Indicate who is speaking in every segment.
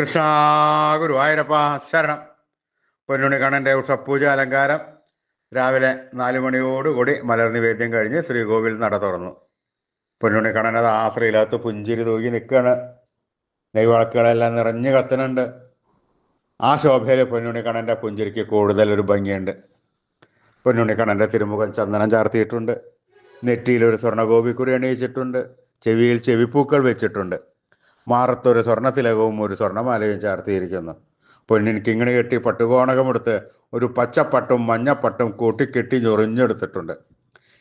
Speaker 1: കൃഷ്ണ ഗുരുവായൂരപ്പ ശരണം പൊന്നുണിക്കണ്ണന്റെ ഉഷപ്പൂജ അലങ്കാരം. രാവിലെ നാല് മണിയോടുകൂടി മലർ നിവേദ്യം കഴിഞ്ഞ് ശ്രീകോവിൽ നട തുറന്നു. പൊന്നുണിക്കണ്ണൻ അത് ആശ്രയില്ലാത്ത പുഞ്ചിരി തൂകി നിൽക്കുകയാണ്. നെയ്വളക്കുകളെല്ലാം നിറഞ്ഞു കത്തുന്നുണ്ട്. ആ ശോഭയിൽ പൊന്നുണിക്കണ്ണന്റെ പുഞ്ചിരിക്ക് കൂടുതൽ ഒരു ഭംഗിയുണ്ട് പൊന്നുണിക്കണ്ണന്റെ തിരുമുഖം ചന്ദനം ചാർത്തിയിട്ടുണ്ട്. നെറ്റിയിൽ ഒരു സ്വർണഗോപിക്കുറി അണിയിച്ചിട്ടുണ്ട്. ചെവിയിൽ ചെവിപ്പൂക്കൾ വെച്ചിട്ടുണ്ട്. മാറത്തൊരു സ്വർണത്തിലകവും ഒരു സ്വർണമാലയും ചാർത്തിയിരിക്കുന്നു. പൊന്നിൻ കിങ്ങിണി കെട്ടി പട്ടുകോണകമെടുത്ത് ഒരു പച്ചപ്പട്ടും മഞ്ഞപ്പട്ടും കൂട്ടിക്കെട്ടി ഞൊറിഞ്ഞെടുത്തിട്ടുണ്ട്.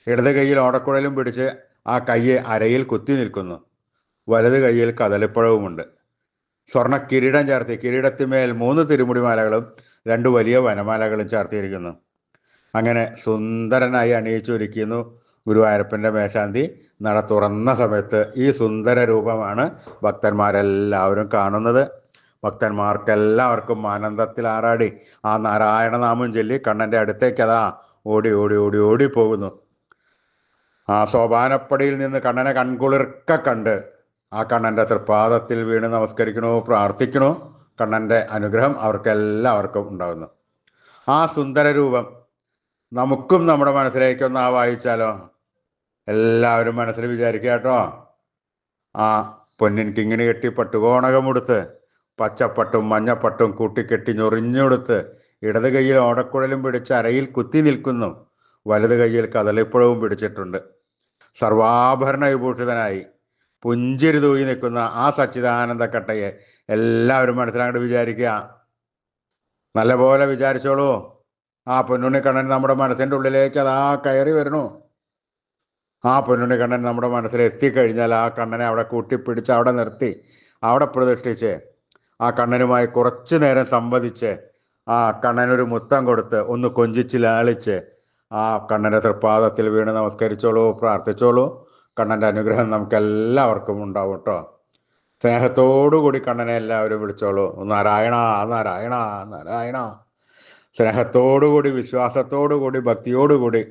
Speaker 1: ഇടത് കൈയിൽ ഓടക്കുഴലും പിടിച്ച് ആ കയ്യെ അരയിൽ കുത്തി നിൽക്കുന്നു. വലത് കൈയിൽ കദളിപ്പഴവുമുണ്ട്. സ്വർണ കിരീടം ചാർത്തി കിരീടത്തിന്മേൽ മൂന്ന് തിരുമുടിമാലകളും രണ്ട് വലിയ വനമാലകളും ചാർത്തിയിരിക്കുന്നു. അങ്ങനെ സുന്ദരനായി അണിയിച്ചൊരുക്കുന്നു ഗുരുവായൂരപ്പന്റെ മേശാന്തി നട തുറന്ന സമയത്ത് ഈ സുന്ദര രൂപമാണ് ഭക്തന്മാരെല്ലാവരും കാണുന്നത്. ഭക്തന്മാർക്കെല്ലാവർക്കും ആനന്ദത്തിൽ ആറാടി. ആ നാരായണനാമം ചൊല്ലി കണ്ണന്റെ അടുത്തേക്ക് അതാ ഓടി ഓടി ഓടി ഓടി പോകുന്നു. ആ സോപാനപ്പടിയിൽ നിന്ന് കണ്ണനെ കൺകുളിർക്ക കണ്ട് ആ കണ്ണന്റെ തൃപ്പാദത്തിൽ വീണ് നമസ്കരിക്കണോ പ്രാർത്ഥിക്കണോ കണ്ണന്റെ അനുഗ്രഹം അവർക്കെല്ലാവർക്കും ഉണ്ടാകുന്നു. ആ സുന്ദര രൂപം നമുക്കും നമ്മുടെ മനസ്സിലേക്കൊന്ന് ആ വായിച്ചാലോ എല്ലാവരും മനസ്സിൽ വിചാരിക്കുക കേട്ടോ. ആ പൊന്നിൻ കിങ്ങിണി കെട്ടി പട്ടുകോണകമെടുത്ത് പച്ചപ്പട്ടും മഞ്ഞപ്പട്ടും കൂട്ടിക്കെട്ടി ഞൊറിഞ്ഞെടുത്ത് ഇടത് കൈയിൽ ഓടക്കുഴലും പിടിച്ച് അരയിൽ കുത്തി നിൽക്കുന്നു. വലത് കൈയിൽ കദളിപ്പഴവും പിടിച്ചിട്ടുണ്ട്. സർവാഭരണ വിഭൂഷിതനായി പുഞ്ചിരി തൂങ്ങി നിൽക്കുന്ന ആ സച്ചിദാനന്ദ കട്ടയെ എല്ലാവരും മനസ്സിലാകട്ട് വിചാരിക്കുക. നല്ലപോലെ വിചാരിച്ചോളൂ. ആ പൊന്നുണ്ണിക്കണ്ണൻ നമ്മുടെ മനസ്സിന്റെ ഉള്ളിലേക്ക് അതാ കയറി വരണു ആ പൊന്നുണ്ണി കണ്ണൻ നമ്മുടെ മനസ്സിൽ എത്തിക്കഴിഞ്ഞാൽ ആ കണ്ണനെ അവിടെ കൂട്ടിപ്പിടിച്ച് അവിടെ നിർത്തി അവിടെ പ്രതിഷ്ഠിച്ച് ആ കണ്ണനുമായി കുറച്ചു നേരം സംവദിച്ച് ആ കണ്ണനൊരു മുത്തം കൊടുത്ത് ഒന്ന് കൊഞ്ചിച്ച് ലാളിച്ച് ആ കണ്ണന്റെ തൃപ്പാദത്തിൽ വീണ് നമസ്കരിച്ചോളൂ പ്രാർത്ഥിച്ചോളൂ. കണ്ണന്റെ അനുഗ്രഹം നമുക്ക് എല്ലാവർക്കും ഉണ്ടാവും കേട്ടോ. സ്നേഹത്തോടുകൂടി കണ്ണനെ എല്ലാവരും വിളിച്ചോളൂ. നാരായണ നാരായണ നാരായണ. സ്നേഹത്തോടുകൂടി വിശ്വാസത്തോടുകൂടി ഭക്തിയോടുകൂടി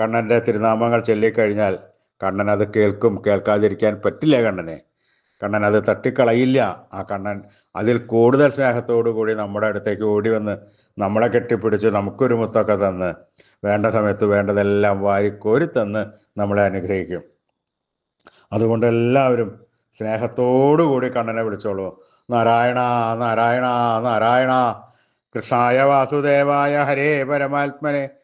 Speaker 1: കണ്ണന്റെ തിരുനാമങ്ങൾ ചൊല്ലിക്കഴിഞ്ഞാൽ കണ്ണൻ അത് കേൾക്കും കേൾക്കാതിരിക്കാൻ പറ്റില്ല കണ്ണനെ. കണ്ണൻ അത് തട്ടിക്കളയില്ല. ആ കണ്ണൻ അതിൽ കൂടുതൽ സ്നേഹത്തോടു കൂടി നമ്മുടെ അടുത്തേക്ക് ഓടി വന്ന് നമ്മളെ കെട്ടിപ്പിടിച്ച് നമുക്കൊരു മുത്തൊക്കെ തന്ന് വേണ്ട സമയത്ത് വേണ്ടതെല്ലാം വാരിക്കോരി തന്ന് നമ്മളെ അനുഗ്രഹിക്കും. അതുകൊണ്ട് എല്ലാവരും സ്നേഹത്തോടു കൂടി കണ്ണനെ വിളിച്ചോളൂ. നാരായണ നാരായണ നാരായണ കൃഷ്ണായ വാസുദേവായ ഹരേ പരമാത്മനെ.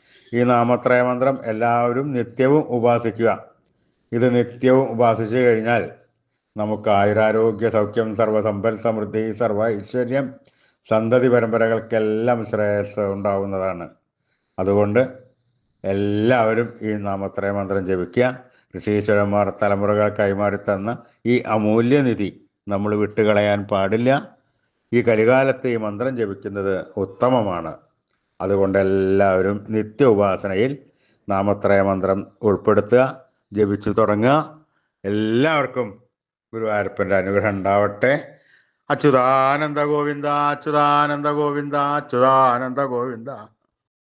Speaker 1: ഈ നാമത്രയ മന്ത്രം എല്ലാവരും നിത്യവും ഉപാസിക്കുക. ഇത് നിത്യവും ഉപാസിച്ചു കഴിഞ്ഞാൽ നമുക്ക് ആയുരാരോഗ്യ സൗഖ്യം സർവസമ്പൽ സമൃദ്ധി സർവ ഐശ്വര്യം സന്തതി പരമ്പരകൾക്കെല്ലാം ശ്രേയസ് ഉണ്ടാവുന്നതാണ്. അതുകൊണ്ട് എല്ലാവരും ഈ നാമത്രയ മന്ത്രം ജപിക്കുക. ഋഷീശ്വരന്മാർ തലമുറകൾ കൈമാറി തന്ന ഈ അമൂല്യനിധി നമ്മൾ വിട്ടുകളയാൻ പാടില്ല. ഈ കലികാലത്ത് ഈ മന്ത്രം ജപിക്കുന്നത് ഉത്തമമാണ്. അതുകൊണ്ട് എല്ലാവരും നിത്യ ഉപാസനയിൽ നാമത്രയ മന്ത്രം ഉൾപ്പെടുത്തുക ജപിച്ചു തുടങ്ങുക. എല്ലാവർക്കും ഗുരുവായൂരപ്പന്റെ അനുഗ്രഹം ഉണ്ടാവട്ടെ. അച്യുതാനന്ദ ഗോവിന്ദ അച്യുതാനന്ദ ഗോവിന്ദ അച്യുതാനന്ദ ഗോവിന്ദ.